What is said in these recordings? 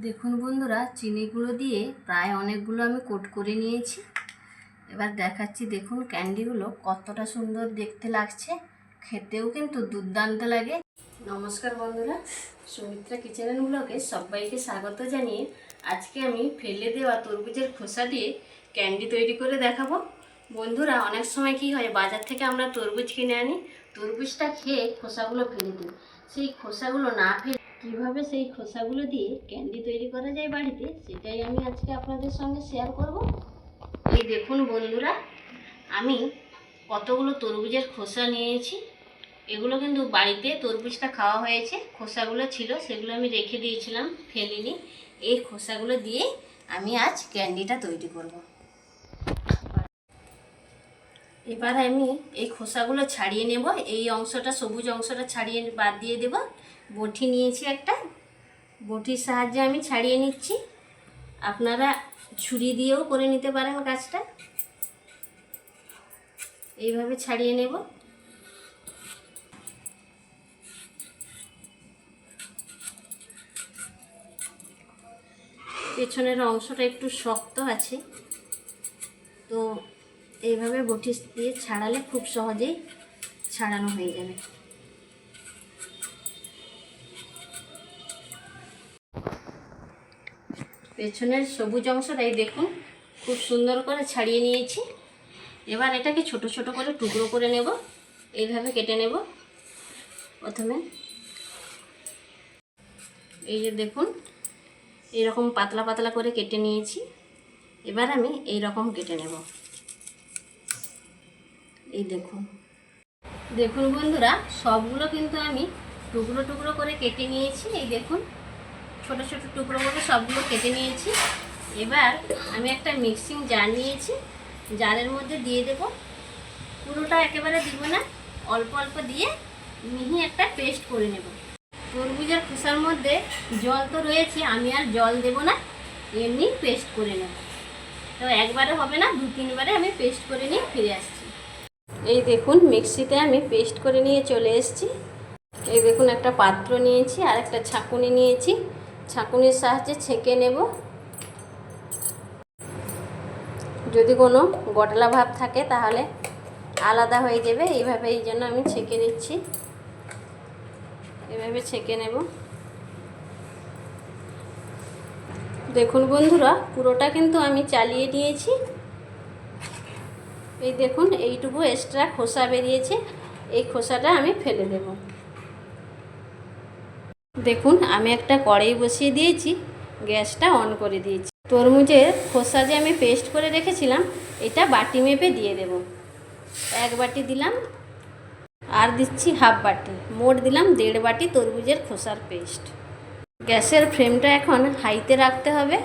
দেখুন বন্ধুরা, চিনি গুঁড়ো দিয়ে প্রায় অনেকগুলো আমি কোট করে নিয়েছি। এবার দেখাচ্ছি, দেখুন ক্যান্ডিগুলো কতটা সুন্দর দেখতে লাগছে। খেতেও কিন্তু দুর্দান্ত লাগে। নমস্কার বন্ধুরা, সুমিত্রা কিচেন অ্যান্ড সবাইকে স্বাগত জানিয়ে আজকে আমি ফেলে দেওয়া তরমুজের খোসা দিয়ে ক্যান্ডি তৈরি করে দেখাবো। বন্ধুরা, অনেক সময় কি হয়, বাজার থেকে আমরা তরমুজ কিনে আনি, তরমুজটা খেয়ে খোসাগুলো ফেলে দিই। সেই খোসাগুলো না ফেলে কীভাবে সেই খোসাগুলো দিয়ে ক্যান্ডি তৈরি করা যায় বাড়িতে, সেটাই আমি আজকে আপনাদের সঙ্গে শেয়ার করব। এই দেখুন বন্ধুরা, আমি কতগুলো তরমুজের খোসা নিয়েছি। এগুলো কিন্তু বাড়িতে তরমুজটা খাওয়া হয়েছে। খোসাগুলো ছিল, সেগুলো আমি রেখে দিয়েছিলাম, ফেলিনি। এই খোসাগুলো দিয়ে আমি আজ ক্যান্ডিটা তৈরি করব। এবার আমি এই খোসাগুলো ছাড়িয়ে নেব। এই অংশটা সবুজ অংশটা ছাড়িয়ে বাদ দিয়ে দেব। বটি নিয়েছি একটা। বটির সাহায্যে আমি ছাড়িয়ে নিচ্ছি। আপনারা ছুরি দিয়েও করে নিতে পারেন কাজটা। এইভাবে ছাড়িয়ে নেব। পেছনের অংশটা একটু শক্ত আছে। তো এইভাবে বটি দিয়ে ছাড়ালে খুব সহজেই ছাড়ানো হয়ে যাবে। পেছনের সবুজ অংশটাই দেখুন, খুব সুন্দর করে ছাড়িয়ে নিয়েছি। এবার এটাকে ছোট ছোট করে টুকরো করে নেব, এইভাবে কেটে নেব প্রথমে। এই যে দেখুন, এরকম পাতলা পাতলা করে কেটে নিয়েছি। এবার আমি এই রকম কেটে নেব। এই দেখুন। দেখুন বন্ধুরা, সবগুলো কিন্তু আমি টুকরো টুকরো করে কেটে নিয়েছি। এই দেখুন, ছোট ছোট টুকরো করে সবগুলো কেটে নিয়েছি। এবার আমি একটা মিক্সিং জার নিয়েছি। জারের মধ্যে দিয়ে দেব। পুরোটা একেবারে দিব না, অল্প অল্প দিয়ে মিহি একটা পেস্ট করে নেব। তরমুজের খোসার মধ্যে জল তো রয়েছে, আমি আর জল দেব না, এমনি পেস্ট করে নেব। তো একবারে হবে না দু তিনবারে আমি পেস্ট করে নিয়ে ফিরে আসছি। এই দেখুন, মিক্সিতে আমি পেস্ট করে নিয়ে চলে এসেছি। এই দেখুন, একটা পাত্র নিয়েছি আর একটা ছাঁকুনি নিয়েছি। ছাঁকুনির সাহায্যে ছেঁকে নেব। যদি কোনো গটলা ভাব থাকে, তাহলে আলাদা হয়ে যাবে। এইভাবে এই জন্য আমি ছেঁকে নিচ্ছি। এভাবে ছেঁকে নেব। দেখুন বন্ধুরা, পুরোটা কিন্তু আমি চালিয়ে নিয়েছি। এই দেখুন, এইটুকু এক্সট্রা খোসা বেরিয়েছে। এই খোসাটা আমি ফেলে দেব। দেখুন, আমি একটা কড়াই বসিয়ে দিয়েছি, গ্যাসটা অন করে দিয়েছি। তরমুজের খোসা যে আমি পেস্ট করে রেখেছিলাম, এটা বাটি মেপে দিয়ে দেব। এক বাটি দিলাম, আর দিচ্ছি হাফ বাটি। মোট দিলাম দেড় বাটি তরমুজের খোসার পেস্ট গ্যাসের ফ্লেমটা এখন হাইতে রাখতে হবে।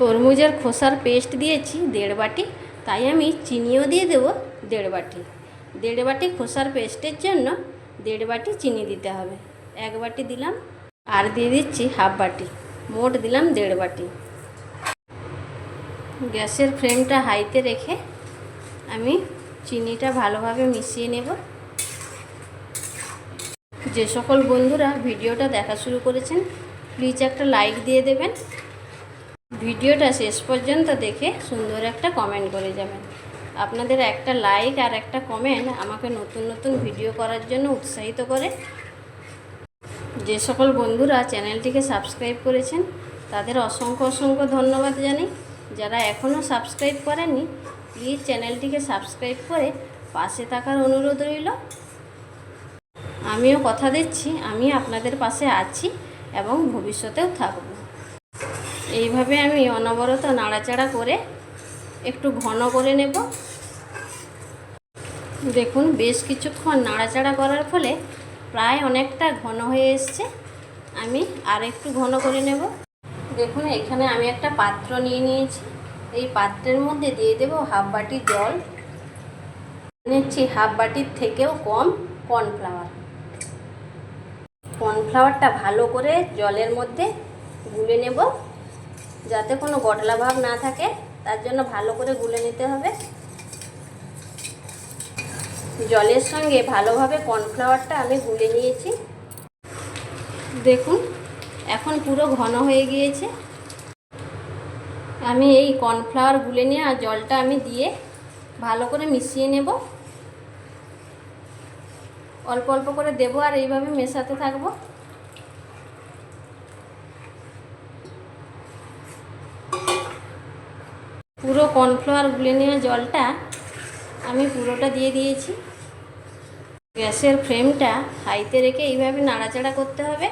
তরমুজের খোসার পেস্ট দিয়েছি দেড় বাটি। তাই আমি চিনিও দিয়ে দেবো দেড় বাটি। দেড় বাটি খোসার পেস্টের জন্য দেড় বাটি চিনি দিতে হবে। এক বাটি দিলাম, আর দিয়ে দিচ্ছি হাফ বাটি। মোট দিলাম দেড় বাটি। গ্যাসের ফ্লেমটা হাইতে রেখে আমি চিনিটা ভালোভাবে মিশিয়ে নেব। যে সকল বন্ধুরা ভিডিওটা দেখা শুরু করেছেন প্লিজ একটা লাইক দিয়ে দেবেন। ভিডিওটা শেষ পর্যন্ত দেখে সুন্দর একটা কমেন্ট করে যাবেন। আপনাদের একটা লাইক আর একটা কমেন্ট আমাকে নতুন নতুন ভিডিও করার জন্য উৎসাহিত করে। যে সকল বন্ধুরা চ্যানেলটিকে সাবস্ক্রাইব করেছেন, তাদের অসংখ্য অসংখ্য ধন্যবাদ জানাই। যারা এখনও সাবস্ক্রাইব করেননি প্লিজ চ্যানেলটিকে সাবস্ক্রাইব করে পাশে থাকার অনুরোধ রইল। আমিও কথা দিচ্ছি, আমি আপনাদের পাশে আছি এবং ভবিষ্যতেও থাকব। এইভাবে আমি অনবরত নাড়াচাড়া করে একটু ঘন করে নেব। দেখুন, বেশ কিছুক্ষণ নাড়াচাড়া করার ফলে প্রায় অনেকটা ঘন হয়ে এসছে। আমি আর একটু ঘন করে নেব। দেখুন, এখানে আমি একটা পাত্র নিয়ে নিয়েছি। এই পাত্রের মধ্যে দিয়ে দেব হাফ বাটি জল। নিচ্ছি হাফ বাটির থেকেও কম কর্নফ্লাওয়ার। কর্নফ্লাওয়ারটা ভালো করে জলের মধ্যে গুলে নেব। যাতে কোনো গটলা ভাব না থাকে, তার জন্য ভালো করে গুলে নিতে হবে। জলের সঙ্গে ভালোভাবে কর্নফ্লাওয়ারটা আমি গুলে নিয়েছি। দেখুন, এখন পুরো ঘন হয়ে গিয়েছে। আমি এই কর্নফ্লাওয়ার গুলে নিয়ে আর জলটা আমি দিয়ে ভালো করে মিশিয়ে নেব। অল্প অল্প করে দেবো আর এইভাবে মেশাতে থাকব। পুরো কর্নফ্লাওয়ার গুলে নেওয়া জলটা আমি পুরোটা দিয়ে দিয়েছি। গ্যাসের ফ্লেমটা হাইতে রেখে এইভাবে নাড়াচাড়া করতে হবে।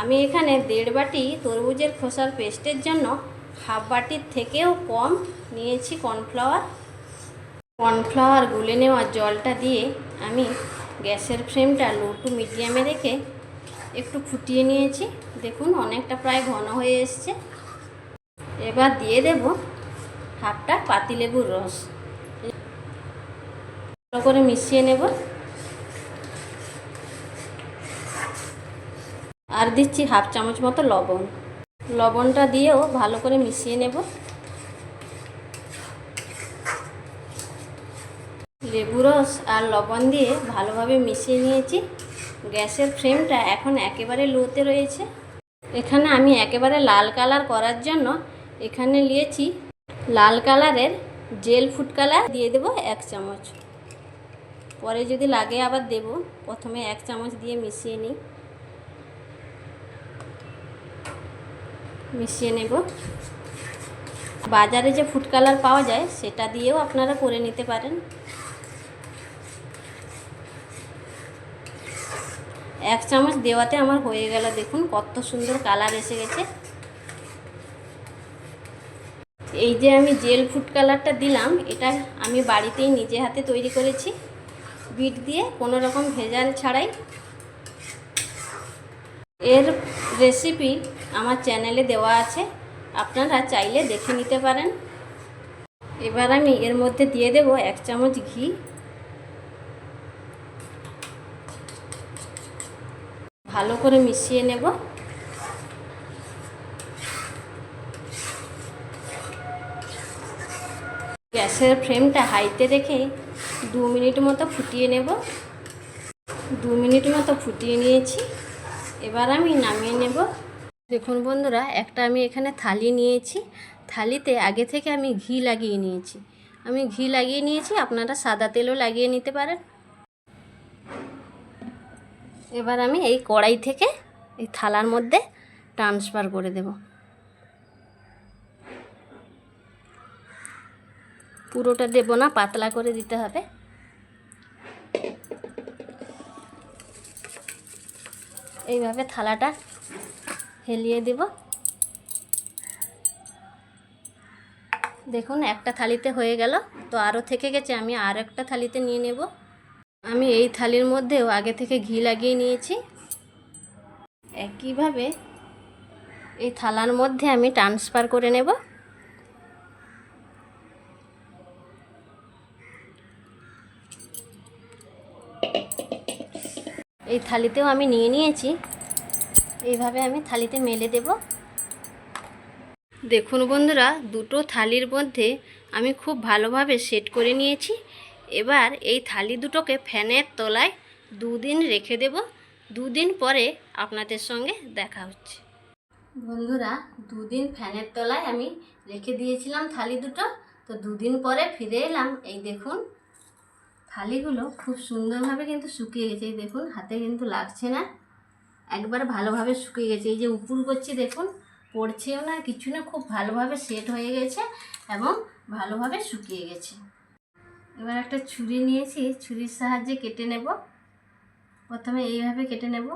আমি এখানে দেড় বাটি তরমুজের খোসার পেস্টের জন্য হাফ বাটির থেকেও কম নিয়েছি কর্নফ্লাওয়ার। কর্নফ্লাওয়ার গুলে নেওয়া জলটা দিয়ে আমি গ্যাসের ফ্লেমটা লো টু মিডিয়ামে রেখে একটু ফুটিয়ে নিয়েছি। দেখুন, অনেকটা প্রায় ঘন হয়ে এসছে। এবার দিয়ে দেব হাফটা পাতিলেবুর রস। ভালো করে মিশিয়ে নেব। আর দিচ্ছি হাফ চামচ মতো লবণ। লবণটা দিয়েও ভালো করে মিশিয়ে নেব। লেবু রস আর লবণ দিয়ে ভালোভাবে মিশিয়ে নিয়েছি। গ্যাসের ফ্লেমটা এখন একেবারে লোতে রয়েছে। এখানে আমি একেবারে লাল কালার করার জন্য এখানে নিয়েছি লাল কালারের জেল ফুড কালার দিয়ে দেবো এক চামচ। পরে যদি লাগে আবার দেব, প্রথমে এক চামচ দিয়ে মিশিয়ে নিই। মিশিয়ে নেব। বাজারে যে ফুড কালার পাওয়া যায়, সেটা দিয়েও আপনারা করে নিতে পারেন। এক চামচ দেওয়াতে আমার হয়ে গেল, দেখুন কত সুন্দর কালার এসে গেছে। এই যে আমি জেল ফুড কালারটা দিলাম, এটা আমি বাড়িতেই নিজে হাতে তৈরি করেছি। বিট দিয়ে কোনো রকম ভেজাল ছাড়াই। এর রেসিপি আমার চ্যানেলে দেওয়া আছে, আপনারা চাইলে দেখে নিতে পারেন। এবার আমি এর মধ্যে দিয়ে দেব এক চামচ ঘি। ভালো করে মিশিয়ে নেব। গ্যাসের ফ্লেমটা হাইতে রেখে দু মিনিট মতো ফুটিয়ে নেব। দু মিনিট মতো ফুটিয়ে নিয়েছি। এবার আমি নামিয়ে নেব। দেখুন বন্ধুরা, একটা আমি এখানে থালি নিয়েছি। থালিতে আগে থেকে আমি ঘি লাগিয়ে নিয়েছি। আমি ঘি লাগিয়ে নিয়েছি, আপনারা সাদা তেলও লাগিয়ে নিতে পারেন। এবার আমি এই কড়াই থেকে এই থালার মধ্যে ট্রান্সফার করে দেব। পুরোটা দেব না, পাতলা করে দিতে হবে। এইভাবে থালাটা হেলিয়ে দেব। দেখুন, একটা থালিতে হয়ে গেল। তো আরও থেকে গেছে, আমি আর একটা থালিতে নিয়ে নেব। আমি এই থালির মধ্যেও আগে থেকে ঘি লাগিয়ে নিয়েছি। একইভাবে এই থালার মধ্যে আমি ট্রান্সফার করে নেব। এই থালিতেও আমি নিয়ে নিয়েছি। এইভাবে আমি থালিতে মেলে দেব। দেখুন বন্ধুরা, দুটো থালির মধ্যে আমি খুব ভালোভাবে সেট করে নিয়েছি। এবার এই থালি দুটোকে ফ্যানের তলায় দুদিন রেখে দেব। দুদিন পরে আপনাদের সঙ্গে দেখা হচ্ছে। বন্ধুরা, দুদিন ফ্যানের তলায় আমি রেখে দিয়েছিলাম থালি দুটো। তো দুদিন পরে ফিরে এলাম। এই দেখুন থালিগুলো খুব সুন্দরভাবে কিন্তু শুকিয়ে গেছে। এই দেখুন, হাতে কিন্তু লাগছে না। একবার ভালোভাবে শুকিয়ে গেছে। এই যে উপুর করছি, দেখুন, পড়ছেও না, কিছু না, খুব ভালোভাবে সেট হয়ে গেছে এবং ভালোভাবে শুকিয়ে গেছে। এবার একটা ছুরি নিয়েছি, ছুরির সাহায্যে কেটে নেব। প্রথমে এইভাবে কেটে নেব।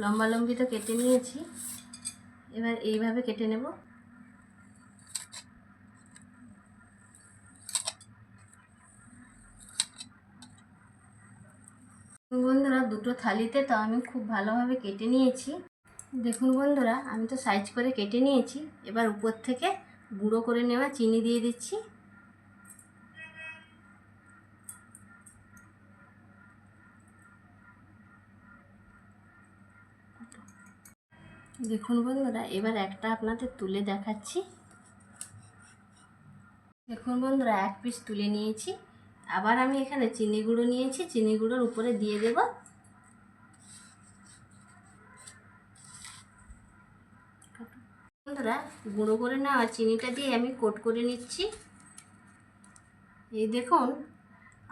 লম্বা লম্বি তো কেটে নিয়েছি। এবার এইভাবে কেটে নেব। বন্ধুরা, দুটো থালিতে তো আমি খুব ভালোভাবে কেটে নিয়েছি। দেখুন বন্ধুরা, আমি তো সাইজ করে কেটে নিয়েছি। এবার উপর থেকে গুঁড়ো করে নেওয়া চিনি দিয়ে দিচ্ছি। দেখুন বন্ধুরা, এবার একটা আপনাদের তুলে দেখাচ্ছি। দেখুন বন্ধুরা, এক পিস তুলে নিয়েছি। আবার আমি এখানে চিনি গুঁড়ো নিয়েছি, চিনি গুঁড়োর উপরে দিয়ে দেব। বন্ধুরা, গুঁড়ো করে নেওয়া চিনিটা দিয়ে আমি কোট করে নিচ্ছি। এই দেখুন,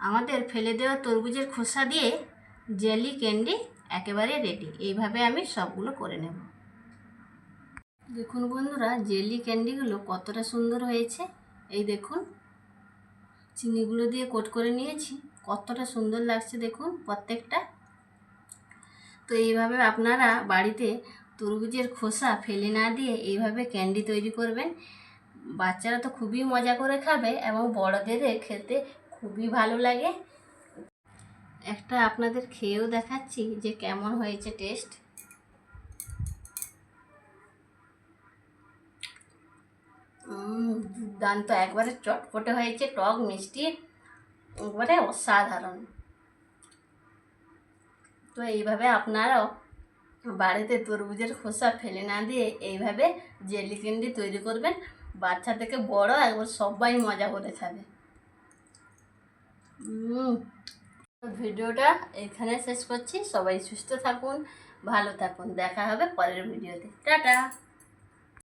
আমাদের ফেলে দেওয়া তরমুজের খোসা দিয়ে জেলি ক্যান্ডি একেবারে রেডি এইভাবে আমি সবগুলো করে নেব। দেখুন বন্ধুরা, জেলি ক্যান্ডিগুলো কতটা সুন্দর হয়েছে। এই দেখুন, চিনিগুলো দিয়ে কোট করে নিয়েছি। কতটা সুন্দর লাগছে দেখুন প্রত্যেকটা। তো এইভাবে আপনারা বাড়িতে তরমুজের খোসা ফেলে না দিয়ে এইভাবে ক্যান্ডি তৈরি করবেন। বাচ্চারা তো খুবই মজা করে খাবে এবং বড়দের খেতে খুবই ভালো লাগে। একটা আপনাদের খেয়েও দেখাচ্ছি যে কেমন হয়েছে টেস্ট। দুর্দান্ত। একবারে চটপটে হয়েছে, টক মিষ্টি। একবারে অসাধারণ। তো এইভাবে আপনারাও বাড়িতে তরমুজের খোসা ফেলে না দিয়ে এইভাবে জেলি ক্যান্ডি তৈরি করবেন। বাচ্চা থেকে বড়, একবার সবাই মজা করে খাবে। ভিডিওটা এখানে শেষ করছি। সবাই সুস্থ থাকুন, ভালো থাকুন। দেখা হবে পরের ভিডিওতে। টাটা!